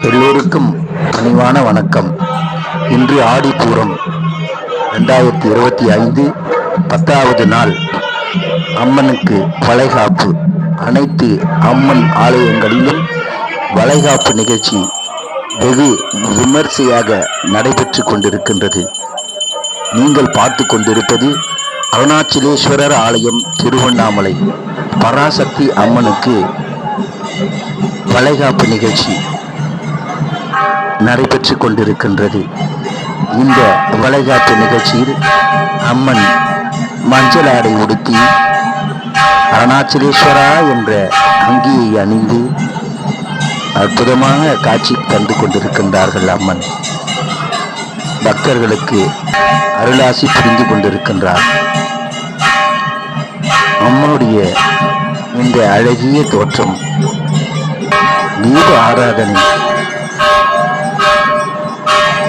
எல்லோருக்கும் பணிவான வணக்கம். இன்று ஆடிப்பூரம் ரெண்டாயிரத்தி இருபத்தி ஐந்து பத்தாவது நாள். அம்மனுக்கு வளைகாப்பு. அனைத்து அம்மன் ஆலயங்களிலும் வளைகாப்பு நிகழ்ச்சி வெகு விமர்சையாக நடைபெற்று கொண்டிருக்கின்றது. நீங்கள் பார்த்து கொண்டிருப்பது அருணாச்சலேஸ்வரர் ஆலயம் திருவண்ணாமலை. பராசக்தி அம்மனுக்கு வளைகாப்பு நிகழ்ச்சி. நடைபெற்று கொண்டிருக்கின்றது இந்த வளைகாப்பு நிகழ்ச்சியில் அம்மன் மஞ்சள் ஆடை உடுத்தி அருணாச்சலேஸ்வரா என்ற அங்கியை அணிந்து அற்புதமாக காட்சி தந்து கொண்டிருக்கின்றார்கள் அம்மன். பக்தர்களுக்கு அருளாசி புரிந்து கொண்டிருக்கின்றார். அம்மனுடைய இந்த அழகிய தோற்றம் தீப ஆராதனை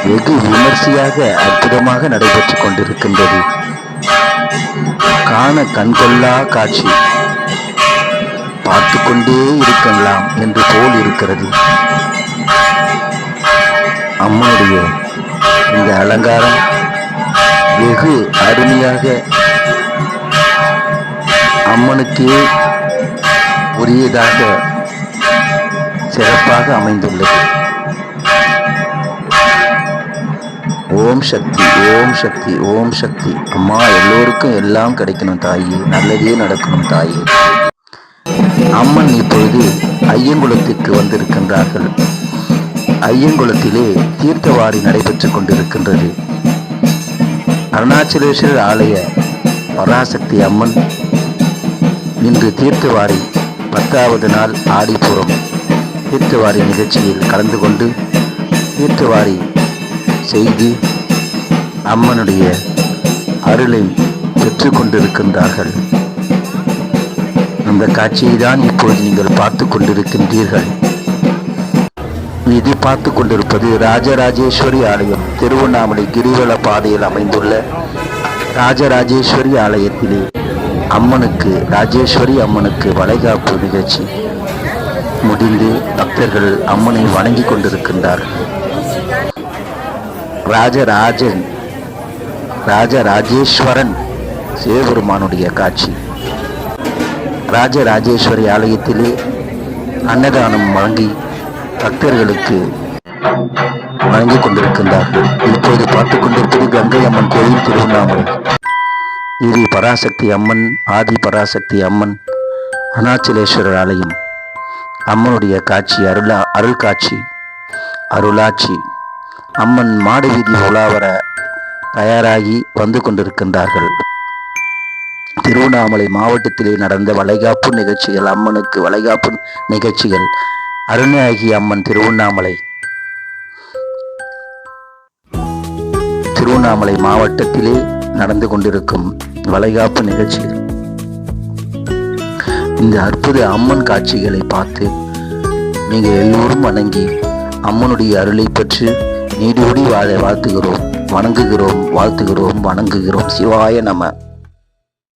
வெகு விமர்சையாக அற்புதமாக நடைபெற்றுக் கொண்டிருக்கின்றது? காண கண்கொள்ளா காட்சி. பார்த்து கொண்டே இருக்கலாம் என்று போல் இருக்கிறது. அம்மனுடைய இந்த அலங்காரம் வெகு அருமையாக அம்மனுக்கே உரியதாக சிறப்பாக அமைந்துள்ளது. ஓம் சக்தி ஓம் சக்தி ஓம் சக்தி. அம்மா எல்லோருக்கும் எல்லாம் கிடைக்கணும் தாயே. நல்லதே நடக்கணும் தாயே. அம்மன் இப்பொழுது ஐயங்குளத்திற்கு வந்திருக்கின்றார்கள். ஐயங்குளத்திலே தீர்த்தவாரி நடைபெற்றுக் கொண்டிருக்கின்றது. அருணாச்சலேஸ்வரர் ஆலய பராசக்தி அம்மன் இன்று தீர்த்தவாரி பத்தாவது நாள் ஆடிப்புறம் தீர்த்தவாரி நிகழ்ச்சியில் கலந்து கொண்டு தீர்த்தவாரி செய்து அம்மனுடைய அருளை பெற்று கொண்டிருக்கின்றார்கள். அந்த காட்சியை தான் இப்போது நீங்கள் பார்த்து கொண்டிருக்கின்றீர்கள். இது பார்த்து கொண்டிருப்பது ராஜராஜேஸ்வரி ஆலயம் திருவண்ணாமலை கிரிவல பாதையில் அமைந்துள்ள ராஜராஜேஸ்வரி ஆலயத்திலே அம்மனுக்கு ராஜேஸ்வரி அம்மனுக்கு வளைகாப்பு நிகழ்ச்சி. முடிந்து பக்தர்கள் அம்மனை வணங்கி கொண்டிருக்கின்றார்கள். ராஜராஜன் ராஜராஜேஸ்வரன் சிவபெருமானுடைய காட்சி. ராஜராஜேஸ்வரி ஆலயத்திலே அன்னதானம் வழங்கி பக்தர்களுக்கு வழங்கிக் கொண்டிருக்கின்றார்கள் இப்போது பார்த்துக் கொண்டிருப்பது கங்கை அம்மன் கோயில் திருவண்ணாமலை. இது பராசக்தி அம்மன் ஆதி பராசக்தி அம்மன் அருணாச்சலேஸ்வரர் ஆலயம். அம்மனுடைய காட்சி அருளா அருள் காட்சி அருளாட்சி அம்மன் மாடு வீதி உலாவர தயாராகி வந்து கொண்டிருக்கின்றார்கள். திருவண்ணாமலை மாவட்டத்திலே நடந்த வளைகாப்பு நிகழ்ச்சிகள் அம்மனுக்கு வளைகாப்பு நிகழ்ச்சிகள் அருணாகி அம்மன் திருவண்ணாமலை. திருவண்ணாமலை மாவட்டத்திலே நடந்து கொண்டிருக்கும் வளைகாப்பு நிகழ்ச்சிகள். இந்த அற்புத அம்மன் காட்சிகளை பார்த்து நீங்கள் எல்லோரும் வணங்கி அம்மனுடைய அருளை பெற்று நீடோடி வாழ வாழ்த்துகிறோம். வணங்குகிறோம் வாழ்த்துகிறோம் வணங்குகிறோம். சிவாய நம.